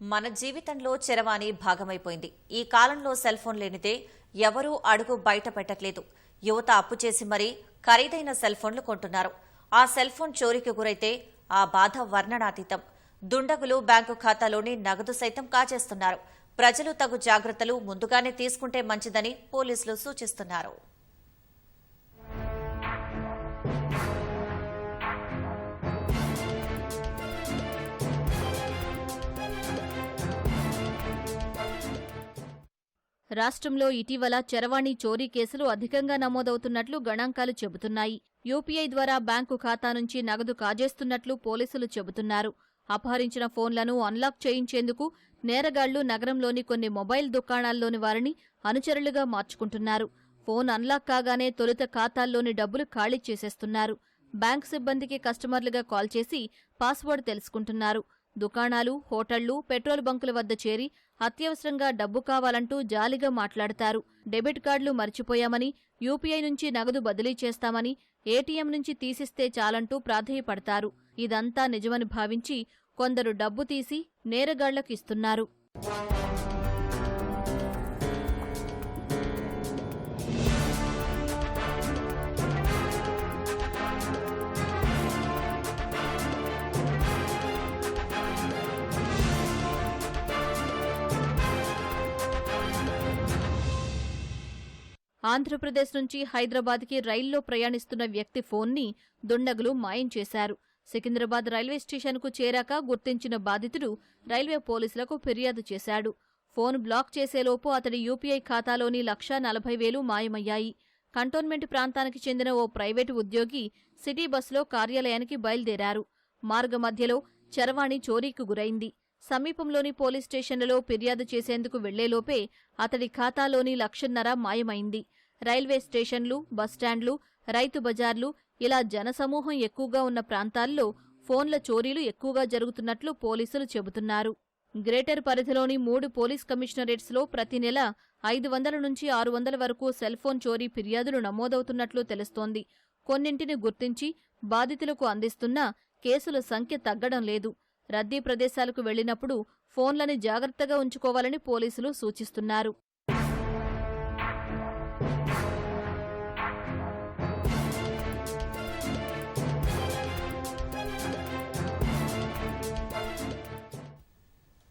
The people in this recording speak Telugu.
మన జీవితంలో చరవాణి భాగమైపోయింది. ఈ కాలంలో సెల్ ఫోన్ లేనిదే ఎవరూ అడుగు బయట పెట్టట్లేదు యువత అప్పు చేసి మరీ ఖరీదైన సెల్ ఫోన్లు కొంటున్నారు. ఆ సెల్ ఫోన్ చోరీకి గురైతే ఆ బాధ వర్ణనాతీతం. దుండగులు బ్యాంకు ఖాతాలోని నగదు సైతం కాజేస్తున్నారు. ప్రజలు తగు జాగ్రత్తలు ముందుగానే తీసుకుంటే మంచిదని పోలీసులు సూచిస్తున్నారు. రాష్ట్రంలో ఇటీవల చరవాణి చోరీ కేసులు అధికంగా నమోదవుతున్నట్లు గణాంకాలు చెబుతున్నాయి. యూపీఐ ద్వారా బ్యాంకు ఖాతా నుంచి నగదు కాజేస్తున్నట్లు పోలీసులు చెబుతున్నారు. అపహరించిన ఫోన్లను అన్లాక్ చేయించేందుకు నేరగాళ్ళు నగరంలోని కొన్ని మొబైల్ దుకాణాల్లోని వారిని అనుచరులుగా మార్చుకుంటున్నారు. ఫోన్ అన్లాక్ కాగానే తొలుత ఖాతాల్లోని డబ్బులు ఖాళీ చేసేస్తున్నారు. బ్యాంక్ సిబ్బందికి కస్టమర్లుగా కాల్ చేసి పాస్వర్డ్ తెలుసుకుంటున్నారు. దుకాణాలు హోటళ్ళు పెట్రోల్ బంకుల వద్ద చేరి అత్యవసరంగా డబ్బు కావాలంటూ జాలిగా మాట్లాడతారు. డెబిట్ కార్డులు మర్చిపోయామని యూపీఐ నుంచి నగదు బదిలీ చేస్తామని ఏటీఎం నుంచి తీసిస్తే చాలంటూ ప్రాధేయపడతారు. ఇదంతా నిజమని భావించి కొందరు డబ్బు తీసి నేరగాళ్ళకు ఆంధ్రప్రదేశ్ నుంచి హైదరాబాద్కి రైల్లో ప్రయాణిస్తున్న వ్యక్తి ఫోన్ని దుండగులు మాయం చేశారు. సికింద్రాబాద్ రైల్వే స్టేషన్కు చేరాక గుర్తించిన బాధితుడు రైల్వే పోలీసులకు ఫిర్యాదు చేశాడు. ఫోన్ బ్లాక్ చేసేలోపు అతడి యూపీఐ ఖాతాలోని లక్షా నలభై వేలు మాయమయ్యాయి. కంటోన్మెంట్ ప్రాంతానికి చెందిన ఓ ప్రైవేటు ఉద్యోగి సిటీ బస్సులో కార్యాలయానికి బయలుదేరారు. మార్గమధ్యలో చరవాణి చోరీకి గురైంది. సమీపంలోని పోలీస్ స్టేషన్లలో ఫిర్యాదు చేసేందుకు వెళ్ళేలోపే అతడి ఖాతాలోని లక్షన్నర మాయమైంది. రైల్వే స్టేషన్లు బస్టాండ్లు రైతు బజార్లు ఇలా జనసమూహం ఎక్కువగా ఉన్న ప్రాంతాల్లో ఫోన్ల చోరీలు ఎక్కువగా జరుగుతున్నట్లు పోలీసులు చెబుతున్నారు. గ్రేటర్ పరిధిలోని మూడు పోలీస్ కమిషనరేట్స్లో ప్రతి నెల ఐదు వందల నుంచి ఆరు వందల వరకు సెల్ ఫోన్ చోరీ ఫిర్యాదులు నమోదవుతున్నట్లు తెలుస్తోంది. కొన్నింటిని గుర్తించి బాధితులకు అందిస్తున్నా కేసుల సంఖ్య తగ్గడం లేదు. రద్దీ ప్రదేశాలకు వెళ్ళినప్పుడు ఫోన్లని జాగ్రత్తగా ఉంచుకోవాలని పోలీసులు సూచిస్తున్నారు.